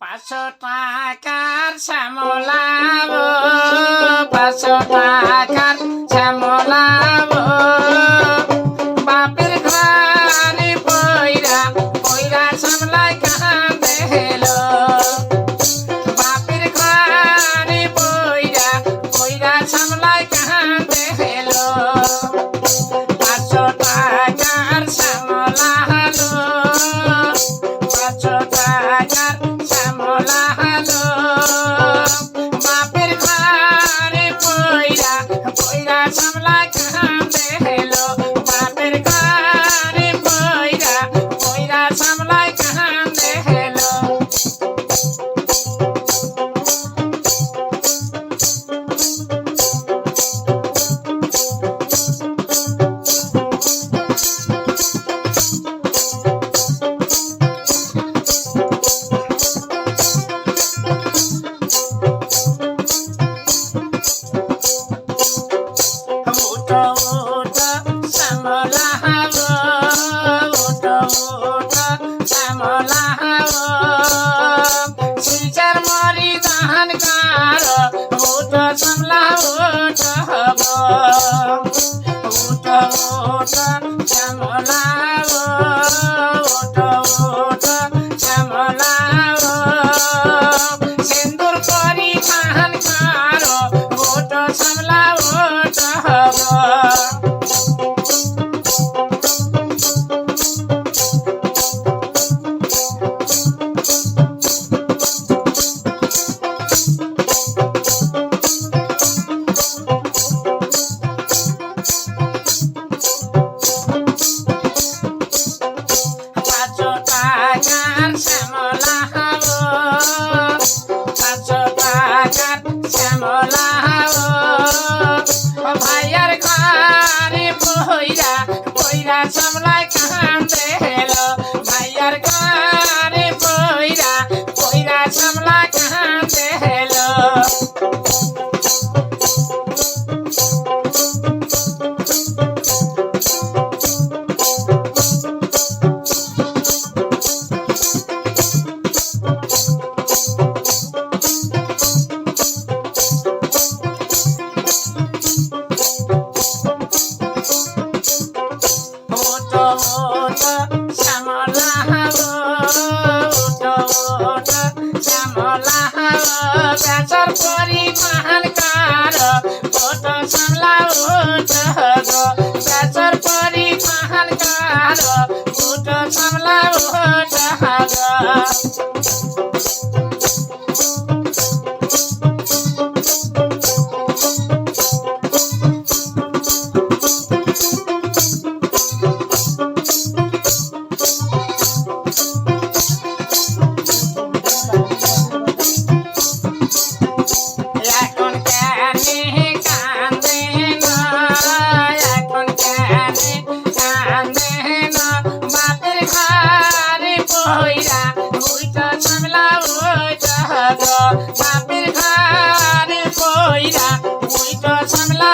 Pasutakar semolawo, pasutakar semolawo. like I'm a. च परि महाल का फोटो सम्भाव चाचोर परि महाल काो सम्भाव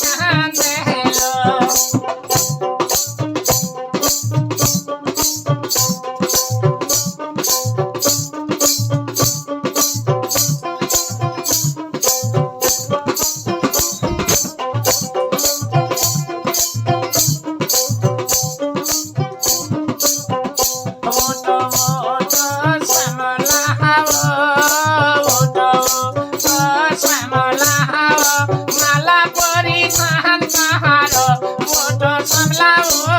Grande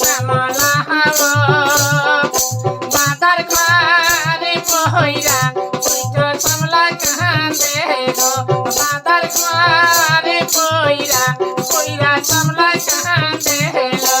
জামানা হাম মাতার ঘরে কহইরা সুইটা সামলা কাঁদে গো মাতার ঘরে কইরা কইরা সামলা কাঁদে গো